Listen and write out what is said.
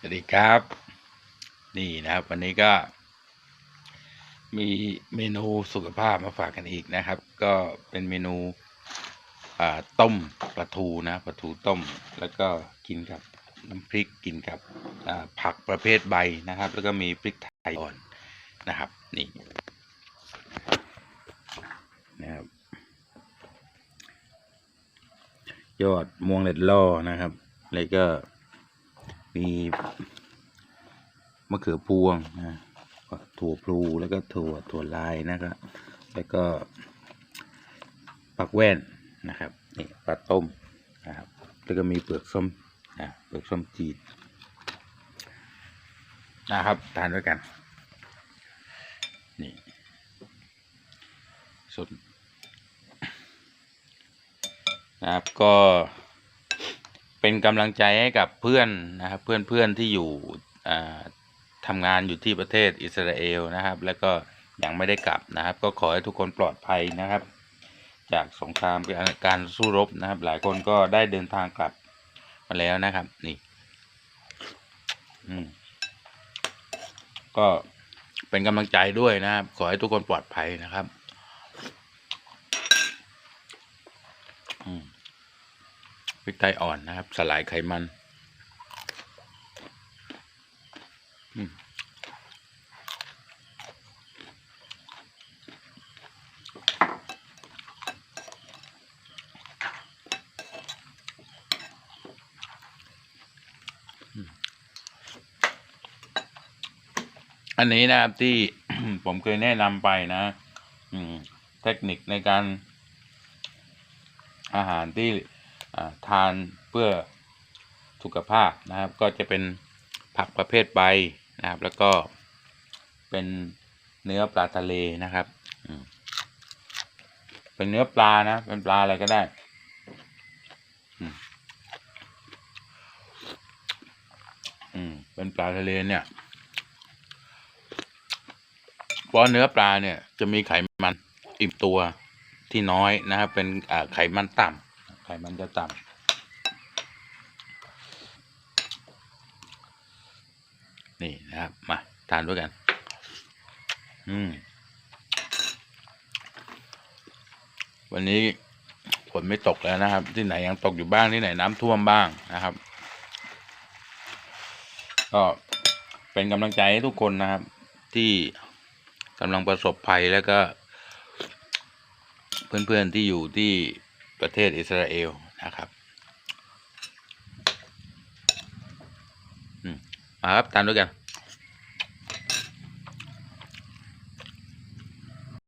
สวัสดีครับ นี่นะครับ วันนี้ก็ มีเมนูสุขภาพมาฝากกันอีกนะครับ ก็เป็นเมนูต้มปลาทูนะปลาทูต้ม แล้วก็กินกับน้ำพริกกินกับผักประเภทใบนะครับ แล้วก็มีพริกไทยอ่อนนะครับนี่นะครับยอดม่วงเล็ดล่อนะครับ แล้วก็ มีมะเขือพวงนะถั่วพลูแล้วก็ถั่วถั่วลายนะครับแล้วก็ปักแว่นนะครับนี่ปลาต้มนะครับแล้วก็มีเปลือกส้มนะเปลือกส้มจีดนะครับทานด้วยกันนี่ส่วนนะครับก็ เป็นกำลังใจให้กับเพื่อนนะครับ เพื่อนเพื่อนที่อยู่อ่าทำงานอยู่ที่ประเทศอิสราเอลนะครับ แล้วก็ยังไม่ได้กลับนะครับ ก็ขอให้ทุกคนปลอดภัยนะครับ จากสงครามการสู้รบนะครับ หลายคนก็ได้เดินทางกลับมาแล้วนะครับ นี่ อืม ก็เป็นกำลังใจด้วยนะครับ ขอให้ทุกคนปลอดภัยนะครับ อืมพ ริกไทยอ่อนนะครับ สลายไขมันอันนี้นะครับที่ผมเคยแนะนำไปนะเทคนิคในการอาหารที่ ทานเพื่อสุขภาพนะครับ ก็จะเป็นผักประเภทใบนะครับ แล้วก็เป็นเนื้อปลาทะเลนะครับเป็นเนื้อปลานะ เป็นปลาอะไรก็ได้อืมเป็นปลาทะเลเนี่ยเพราะเนื้อปลาเนี่ยจะมีไขมันอิ่มตัวที่น้อยนะครับ เป็นไขมันต่ำ ขมันจะต่ำนี่นะครับ มา ทานด้วยกัน อืม วันนี้ฝนไม่ตกแล้วนะครับ ที่ไหนยังตกอยู่บ้างที่ไหนน้ำท่วมบ้างนะครับ ก็เป็นกำลังใจให้ทุกคนนะครับ ที่กำลังประสบภัยแล้วก็ เพื่อนๆที่อยู่ที่ ประเทศอิสราเอลนะครับมาครับตามด้วยกัน